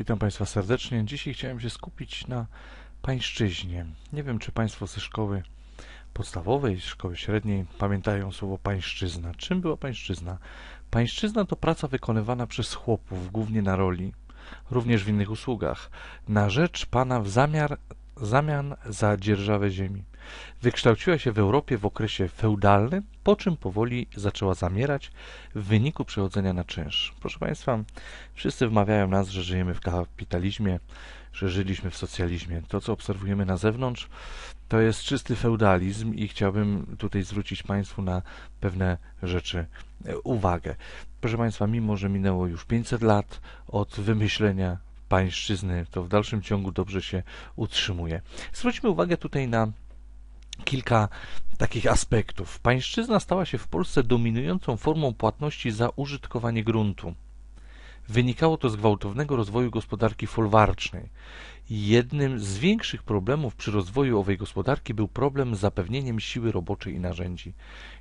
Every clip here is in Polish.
Witam Państwa serdecznie. Dzisiaj chciałem się skupić na pańszczyźnie. Nie wiem, czy Państwo ze szkoły podstawowej, szkoły średniej pamiętają słowo pańszczyzna. Czym była pańszczyzna? Pańszczyzna to praca wykonywana przez chłopów, głównie na roli, również w innych usługach, na rzecz Pana w zamiar, zamian za dzierżawę ziemi. Wykształciła się w Europie w okresie feudalnym, po czym powoli zaczęła zamierać w wyniku przechodzenia na czynsz. Proszę Państwa, wszyscy wmawiają nas, że żyjemy w kapitalizmie, że żyliśmy w socjalizmie. To, co obserwujemy na zewnątrz, to jest czysty feudalizm i chciałbym tutaj zwrócić Państwu na pewne rzeczy e, uwagę. Proszę Państwa, mimo że minęło już 500 lat od wymyślenia pańszczyzny, to w dalszym ciągu dobrze się utrzymuje. Zwróćmy uwagę tutaj na kilka takich aspektów. Pańszczyzna stała się w Polsce dominującą formą płatności za użytkowanie gruntu. Wynikało to z gwałtownego rozwoju gospodarki folwarcznej. Jednym z większych problemów przy rozwoju owej gospodarki był problem z zapewnieniem siły roboczej i narzędzi.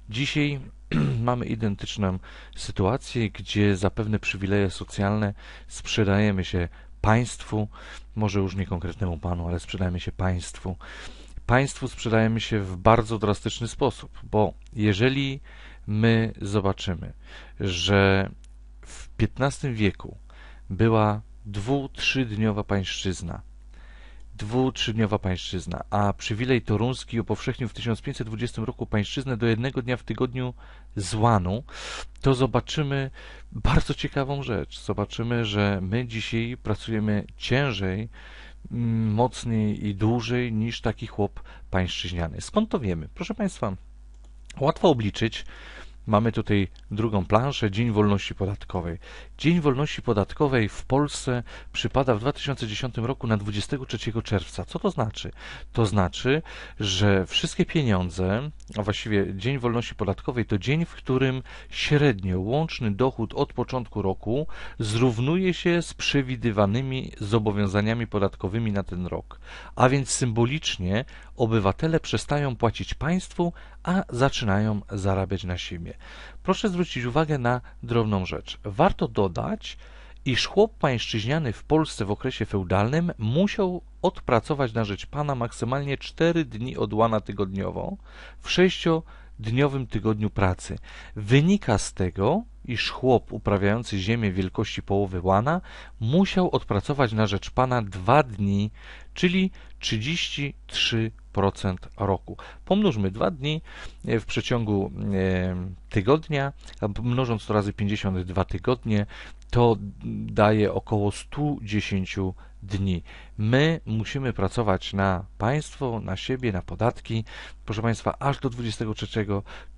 Dzisiaj mamy identyczną sytuację, gdzie za pewne przywileje socjalne sprzedajemy się państwu, może już nie konkretnemu panu, ale sprzedajemy się państwu państwu sprzedajemy się w bardzo drastyczny sposób, bo jeżeli my zobaczymy, że w XV wieku była dwu-, trzydniowa pańszczyzna, dwu-, trzydniowa pańszczyzna, a przywilej toruński upowszechnił w 1520 roku pańszczyznę do jednego dnia w tygodniu złanu, to zobaczymy bardzo ciekawą rzecz. Zobaczymy, że my dzisiaj pracujemy ciężej mocniej i dłużej niż taki chłop pańszczyźniany. Skąd to wiemy? Proszę Państwa, łatwo obliczyć, Mamy tutaj drugą planszę, Dzień Wolności Podatkowej. Dzień Wolności Podatkowej w Polsce przypada w 2010 roku na 23 czerwca. Co to znaczy? To znaczy, że wszystkie pieniądze, a właściwie Dzień Wolności Podatkowej to dzień, w którym średnio łączny dochód od początku roku zrównuje się z przewidywanymi zobowiązaniami podatkowymi na ten rok. A więc symbolicznie obywatele przestają płacić państwu, a zaczynają zarabiać na siebie. Proszę zwrócić uwagę na drobną rzecz. Warto dodać, iż chłop pańszczyźniany w Polsce w okresie feudalnym musiał odpracować na rzecz pana maksymalnie 4 dni od łana tygodniowo w 6-dniowym tygodniu pracy. Wynika z tego, iż chłop uprawiający ziemię wielkości połowy łana musiał odpracować na rzecz pana 2 dni, czyli 33 roku. Pomnóżmy dwa dni e, w przeciągu e, tygodnia, mnożąc to razy 52 tygodnie, to daje około 110 dni. My musimy pracować na państwo, na siebie, na podatki, proszę Państwa, aż do 23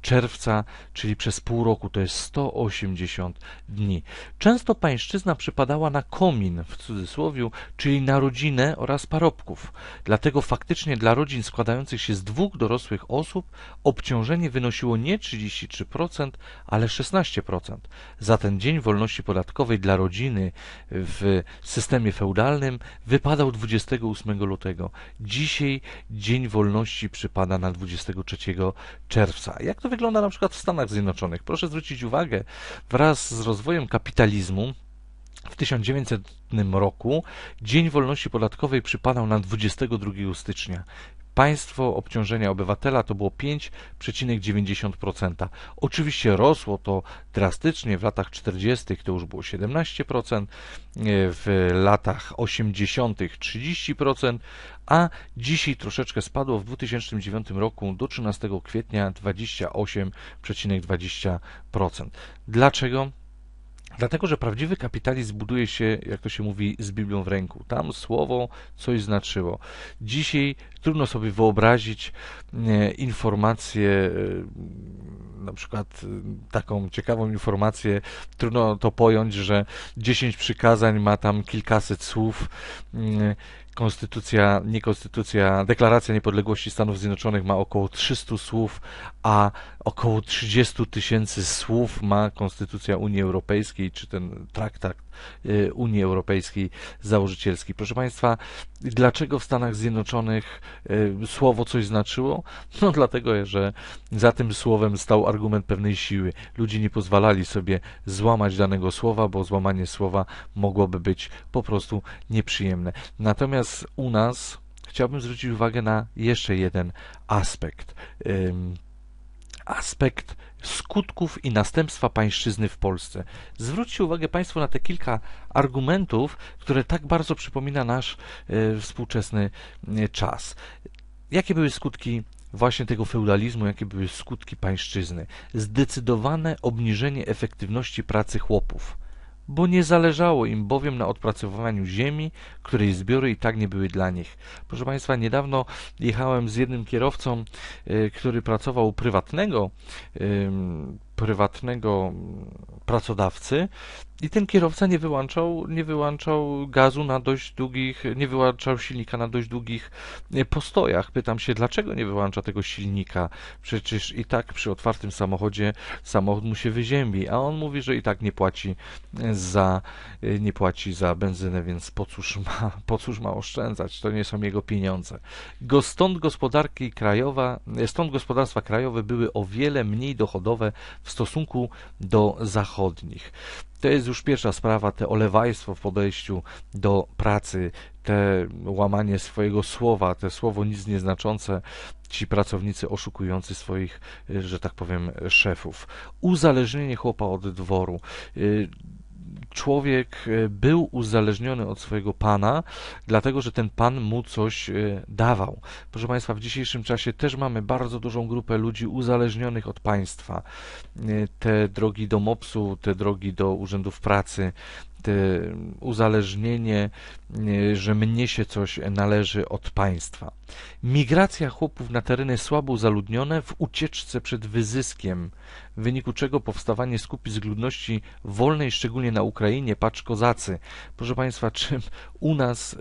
czerwca, czyli przez pół roku, to jest 180 dni. Często pańszczyzna przypadała na komin, w cudzysłowie, czyli na rodzinę oraz parobków. Dlatego faktycznie dla rodzin składających się z dwóch dorosłych osób obciążenie wynosiło nie 33%, ale 16%. Za ten dzień wolności podatkowej dla rodziny w systemie feudalnym wypadał 28 lutego. Dzisiaj Dzień Wolności przypada na 23 czerwca. Jak to wygląda na przykład w Stanach Zjednoczonych? Proszę zwrócić uwagę, wraz z rozwojem kapitalizmu w 1900 roku Dzień Wolności Podatkowej przypadał na 22 stycznia. Państwo obciążenia obywatela to było 5,90%. Oczywiście rosło to drastycznie, w latach 40. to już było 17%, w latach 80. 30%, a dzisiaj troszeczkę spadło w 2009 roku do 13 kwietnia 28,20%. Dlaczego? Dlatego, że prawdziwy kapitalizm buduje się, jak to się mówi, z Biblią w ręku. Tam słowo coś znaczyło. Dzisiaj trudno sobie wyobrazić informację, e, na przykład e, taką ciekawą informację, trudno to pojąć, że 10 przykazań ma tam kilkaset słów. Konstytucja, nie konstytucja, deklaracja niepodległości Stanów Zjednoczonych ma około 300 słów, a około 30 tysięcy słów ma konstytucja Unii Europejskiej, czy ten traktat Unii Europejskiej założycielskiej. Proszę Państwa, dlaczego w Stanach Zjednoczonych y, słowo coś znaczyło? No dlatego, że za tym słowem stał argument pewnej siły. Ludzie nie pozwalali sobie złamać danego słowa, bo złamanie słowa mogłoby być po prostu nieprzyjemne. Natomiast u nas chciałbym zwrócić uwagę na jeszcze jeden aspekt. Aspekt skutków i następstwa pańszczyzny w Polsce. Zwróćcie uwagę Państwo na te kilka argumentów, które tak bardzo przypomina nasz e, współczesny e, czas. Jakie były skutki właśnie tego feudalizmu, jakie były skutki pańszczyzny? Zdecydowane obniżenie efektywności pracy chłopów bo nie zależało im bowiem na odpracowywaniu ziemi, której zbiory i tak nie były dla nich. Proszę Państwa, niedawno jechałem z jednym kierowcą, e, który pracował prywatnego prywatnego pracodawcy i ten kierowca nie wyłączał, nie wyłączał gazu na dość długich, nie wyłączał silnika na dość długich e, postojach. Pytam się, dlaczego nie wyłącza tego silnika? Przecież i tak przy otwartym samochodzie samochód mu się wyziębi, a on mówi, że i tak nie płaci e, za, e, nie płaci za benzynę, więc po cóż ma, po cóż ma oszczędzać? To nie są jego pieniądze. Go stąd gospodarki krajowa, stąd gospodarstwa krajowe były o wiele mniej dochodowe w stosunku do zachodnich. To jest już pierwsza sprawa, te olewajstwo w podejściu do pracy, te łamanie swojego słowa, te słowo nic nieznaczące, ci pracownicy oszukujący swoich, że tak powiem, szefów. Uzależnienie chłopa od dworu człowiek e, był uzależniony od swojego pana, dlatego że ten pan mu coś e, dawał. Proszę Państwa, w dzisiejszym czasie też mamy bardzo dużą grupę ludzi uzależnionych od państwa. E, te drogi do MOPS-u, te drogi do urzędów pracy, uzależnienie, że mnie się coś należy od państwa. Migracja chłopów na tereny słabo zaludnione w ucieczce przed wyzyskiem, w wyniku czego powstawanie skupisk ludności wolnej, szczególnie na Ukrainie, patrz kozacy. Proszę Państwa, czym u nas y,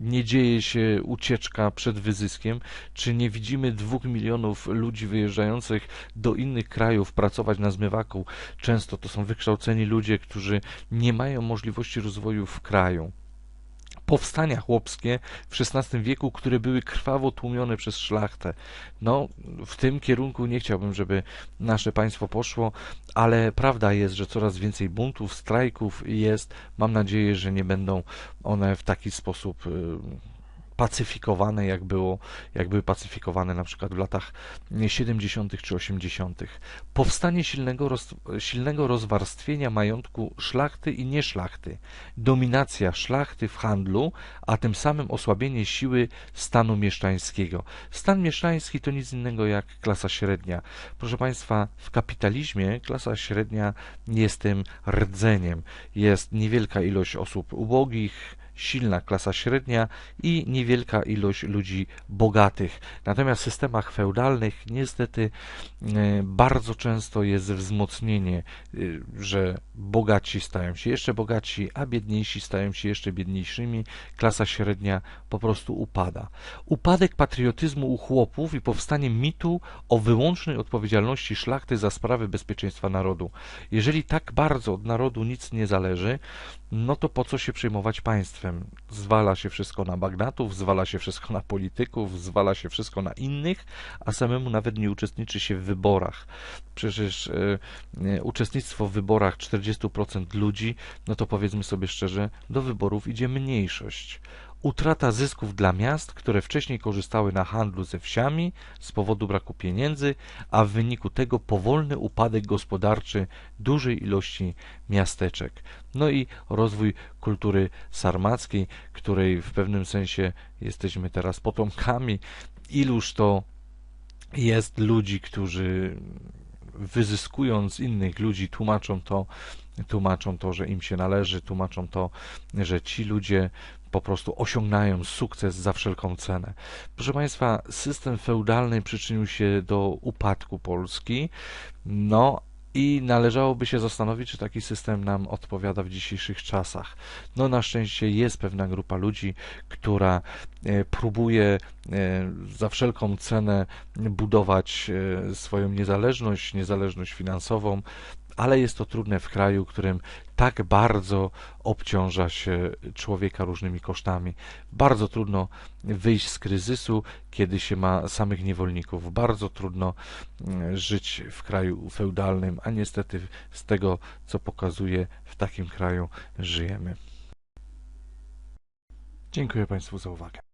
nie dzieje się ucieczka przed wyzyskiem? Czy nie widzimy dwóch milionów ludzi wyjeżdżających do innych krajów pracować na zmywaku? Często to są wykształceni ludzie, którzy nie mają możliwości rozwoju w kraju powstania chłopskie w XVI wieku, które były krwawo tłumione przez szlachtę. No, w tym kierunku nie chciałbym, żeby nasze państwo poszło, ale prawda jest, że coraz więcej buntów, strajków jest. Mam nadzieję, że nie będą one w taki sposób y, pacyfikowane, jak, było, jak były pacyfikowane na przykład w latach 70. czy 80. Powstanie silnego, roz, silnego rozwarstwienia majątku szlachty i nieszlachty, dominacja szlachty w handlu, a tym samym osłabienie siły stanu mieszczańskiego. Stan mieszczański to nic innego jak klasa średnia. Proszę Państwa, w kapitalizmie klasa średnia jest tym rdzeniem. Jest niewielka ilość osób ubogich, silna klasa średnia i niewielka ilość ludzi bogatych. Natomiast w systemach feudalnych niestety e, bardzo często jest wzmocnienie, e, że bogaci stają się jeszcze bogatsi, a biedniejsi stają się jeszcze biedniejszymi. Klasa średnia po prostu upada. Upadek patriotyzmu u chłopów i powstanie mitu o wyłącznej odpowiedzialności szlachty za sprawy bezpieczeństwa narodu. Jeżeli tak bardzo od narodu nic nie zależy, no to po co się przejmować państwem? Zwala się wszystko na magnatów, zwala się wszystko na polityków, zwala się wszystko na innych, a samemu nawet nie uczestniczy się w wyborach. Przecież e uczestnictwo w wyborach 40% ludzi, no to powiedzmy sobie szczerze, do wyborów idzie mniejszość utrata zysków dla miast, które wcześniej korzystały na handlu ze wsiami z powodu braku pieniędzy, a w wyniku tego powolny upadek gospodarczy dużej ilości miasteczek. No i rozwój kultury sarmackiej, której w pewnym sensie jesteśmy teraz potomkami. Iluż to jest ludzi, którzy wyzyskując innych ludzi, tłumaczą to, tłumaczą to, że im się należy, tłumaczą to, że ci ludzie po prostu osiągnają sukces za wszelką cenę. Proszę Państwa, system feudalny przyczynił się do upadku Polski, no i należałoby się zastanowić, czy taki system nam odpowiada w dzisiejszych czasach. No na szczęście jest pewna grupa ludzi, która e, próbuje e, za wszelką cenę budować e, swoją niezależność, niezależność finansową, ale jest to trudne w kraju, którym tak bardzo obciąża się człowieka różnymi kosztami. Bardzo trudno wyjść z kryzysu, kiedy się ma samych niewolników. Bardzo trudno mm, żyć w kraju feudalnym, a niestety z tego, co pokazuje, w takim kraju żyjemy. Dziękuję Państwu za uwagę.